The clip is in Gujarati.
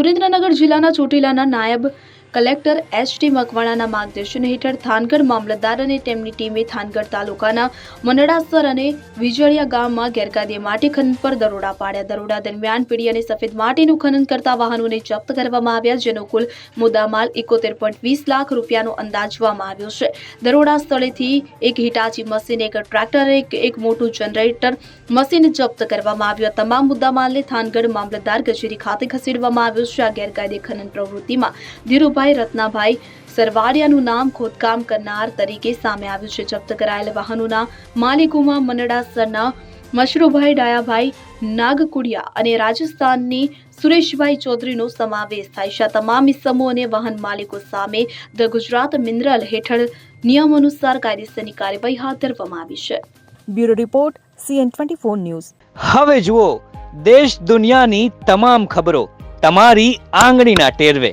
સુરેન્દ્રનગર જિલ્લાના ચોટીલાના નાયબ કલેક્ટર એસ ટી મકવાણાના માર્ગદર્શન હેઠળ થાનગઢ મામલતદાર અને તેમની ટીમે થાનગઢ તાલુકાના મનડાસર અને વિજળિયા ગામમાં ગેરકાયદે માટી ખનન પર દરોડા પાડ્યા. દરોડા દરમિયાન પીડી અને સફેદ માટીનું ખનન કરતા વાહનોને જપ્ત કરવામાં આવ્યા, જેનો કુલ મુદ્દામાલ એકોતેર પોઈન્ટ વીસ લાખ રૂપિયાનો અંદાજવામાં આવ્યો છે. દરોડા સ્થળેથી એક હિટાચી મશીન, એક ટ્રેક્ટર એક એક મોટું જનરેટર મશીન જપ્ત કરવામાં આવ્યું. તમામ મુદ્દામાલને થાનગઢ મામલતદાર કચેરી ખાતે ખસેડવામાં આવ્યો છે. આ ગેરકાયદે ખનન પ્રવૃત્તિમાં ધીરુભાઈ રત્નાભાઈ સરવાડિયાનું નામ ખોદકામ કરનાર તરીકે સામે આવ્યું છે. જપ્ત કરાયેલ વાહનોના માલિકોમાં મનડાસરના મશરૂભાઈ ડાયાભાઈ નાગકુડિયા અને રાજસ્થાનની સુરેશભાઈ ચૌધરીનો સમાવેશ થાય છે. તમામ ઇસમો અને વાહન માલિકો સામે ધ ગુજરાત મિનરલ હેઠળ નિયમ અનુસાર કાયદેસરની કાર્યવાહી હાથ ધરવામાં આવી છે. Bureau report CN twenty four news. હવે જુઓ દેશ દુનિયાની તમામ ખબરો તમારી આંગળીના ટેરવે.